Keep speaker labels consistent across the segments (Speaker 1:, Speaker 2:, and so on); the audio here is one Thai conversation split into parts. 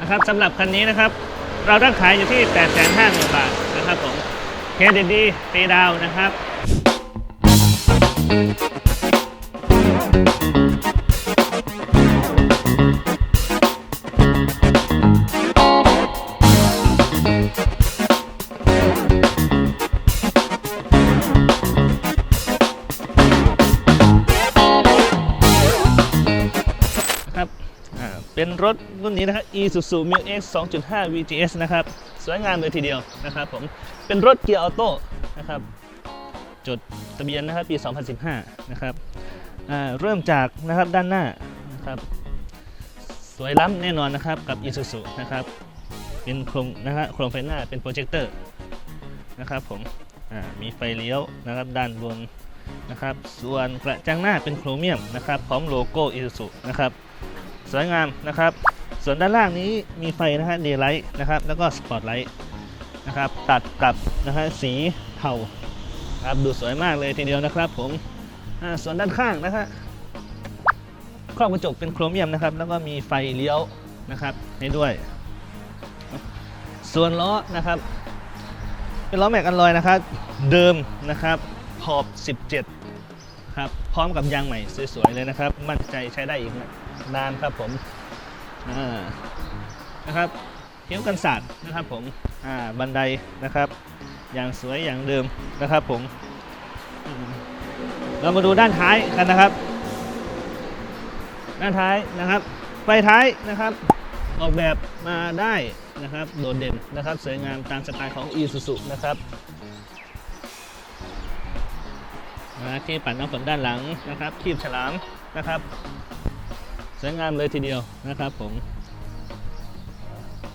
Speaker 1: นะครับสำหรับคันนี้นะครับ เราตั้งขายอยู่ที่ 8 5 0 0 0 0 บาทนะครับผมเครดิตดีตีดาวนะครับ เป็นรถรุ่นนี้นะครับ Isuzu m i X 2.5 VGS นะครับ สวยงามเลยทีเดียวนะครับผม เป็นรถเกียร์ออโต้นะครับ จดทะเบียนนะครับปี 2015 นะครับเริ่มจากนะครับด้านหน้านะครับ สวยล้ำแน่นอนนะครับกับ Isuzu นะครับ เป็นโครงนะฮะโครงไฟหน้าเป็นโปรเจคเตอร์นะครับผมมีไฟเลี้ยวนะครับด้านบนนะครับ ส่วนกระจังหน้าเป็นโครเมียมนะครับ พร้อมโลโก้ Isuzu นะครับ สวยงามนะครับ ส่วนด้านล่างนี้มีไฟนะฮะเดย์ไลท์นะครับแล้วก็สปอตไลท์นะครับตัดกับนะฮะสีเทาครับดูสวยมากเลยทีเดียวนะครับผมอ่าส่วนด้านข้างนะฮะครอบกระจกเป็นโครเมียมนะครับ แล้วก็มีไฟเลี้ยวนะครับให้ด้วย ส่วนล้อนะครับ เป็นล้อแม็กอันลอยนะครับ เดิมนะครับขอบ 17 ครับ พร้อมกับยางใหม่สวยๆเลยนะครับ มั่นใจใช้ได้อีกนานครับผมนะครับเขียวกันศาสตร์นะครับผมบันไดนะครับ อย่างสวยอย่างเดิมนะครับผมอืมเรามาดูด้านท้ายกันนะครับ ด้านท้ายนะครับไฟท้ายนะครับออกแบบมาได้นะครับ โดดเด่นนะครับ สวยงามตามสไตล์ของ Isuzu นะครับ นะที่ปัดน้ำฝนด้านหลังนะครับคีบฉลามนะครับสวยงามเลยทีเดียวนะครับผม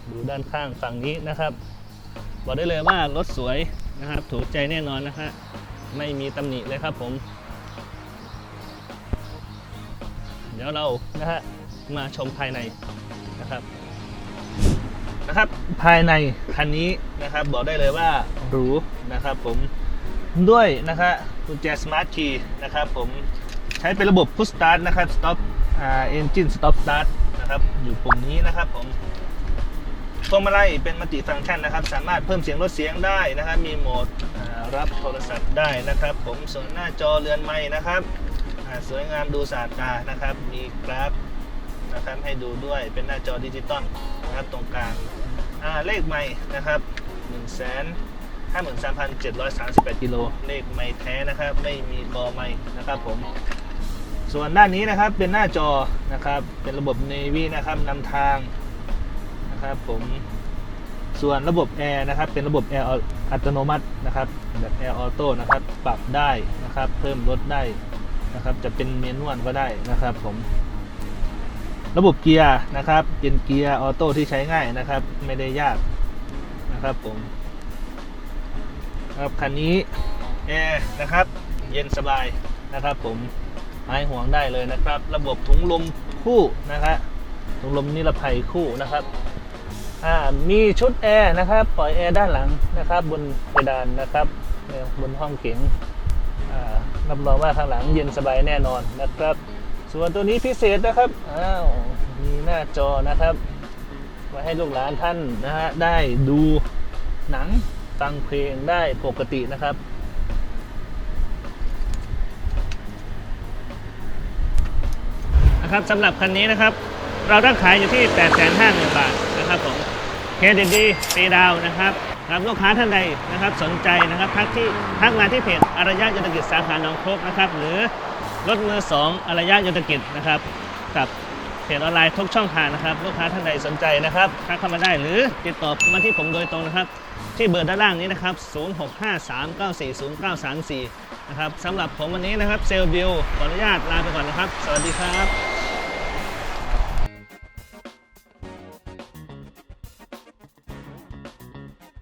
Speaker 1: ดูด้านข้างฝั่งนี้นะครับ บอกได้เลยว่ารถสวยนะครับ ถูกใจแน่นอนนะฮะไม่มีตำหนิเลยครับผม เดี๋ยวเรานะฮะมาชมภายในนะครับนะครับภายในคันนี้นะครับบอกได้เลยว่าหรูนะครับผมด้วยนะครับ กุญแจ Smart Key นะครับผมใช้เป็นระบบ Push Start นะครับ Stop อ่า Engine Stop Start นะครับอยู่ปุ่มนี้นะครับผมพวงมาลัยเป็นมัลติฟังก์ชันนะครับ สามารถเพิ่มเสียงลดเสียงได้นะครับ มีโหมดรับโทรศัพท์ได้นะครับ ผมส่วนหน้าจอเรือนไม้นะครับสวยงามดูสะอาดตานะครับ มีกราฟนะครับให้ดูด้วยเป็นหน้าจอดิจิตอลนะครับตรงกลางเลขไม่นะครับ1 5 3 7 3 53,731กิโลเลขไม่แท้นะครับ ไม่มีกอไม่นะครับผม ส่วนด้านนี้นะครับเป็นหน้าจอนะครับ เป็นระบบ Navy นะครับนำทางนะครับผมส่วนระบบแอร์นะครับ เป็นระบบแอร์อัตโนมัตินะครับแบบแอร์ออโต้นะครับ ปรับได้นะครับ เพิ่มลดได้นะครับ จะเป็นเมนวลก็ได้นะครับ ผม ระบบเกียร์นะครับ เป็นเกียร์ออโต้ที่ใช้ง่ายนะครับ ไม่ได้ยากนะครับผม ครับคันนี้แอร์นะครับเย็นสบายนะครับผมหายห่วงได้เลยนะครับ ระบบถุงลมคู่นะครับถุงลมนิรภัยคู่นะครับมีชุดแอร์นะครับปล่อยแอร์ด้านหลังนะครับ บนเพดานนะครับบนห้องเก๋งรับรองว่าข้างหลังเย็นสบายแน่นอนนะครับ ส่วนตัวนี้พิเศษนะครับอ้าวมีหน้าจอนะครับ ไว้ให้ลูกหลานท่านนะฮะได้ดูหนัง ฟังเพลงได้ปกตินะครับ นะครับสำหรับคันนี้นะครับ เราตั้งขายอยู่ที่ 8 5 0 0 0 0บาทนะครับผมเครดิตดีตีดาวนะครับครับลูกค้าท่านใดนะครับสนใจนะครับทักที่ทักมาที่เพจอารยะยนตกิจสาขาหนองคกนะครับ หรือรถมือ2อารยะยนตกิจนะครับกับ เพจออนไลน์ทุกช่องทางนะครับลูกค้าท่านใดสนใจนะครับทักเข้ามาได้หรือติดต่อมาที่ผมโดยตรงนะครับ ที่เบอร์ด้านล่างนี้นะครับ 0653940934 นะครับสำหรับผมวันนี้นะครับเซลล์บิวขออนุญาตลาไปก่อนนะครับ สวัสดีครับ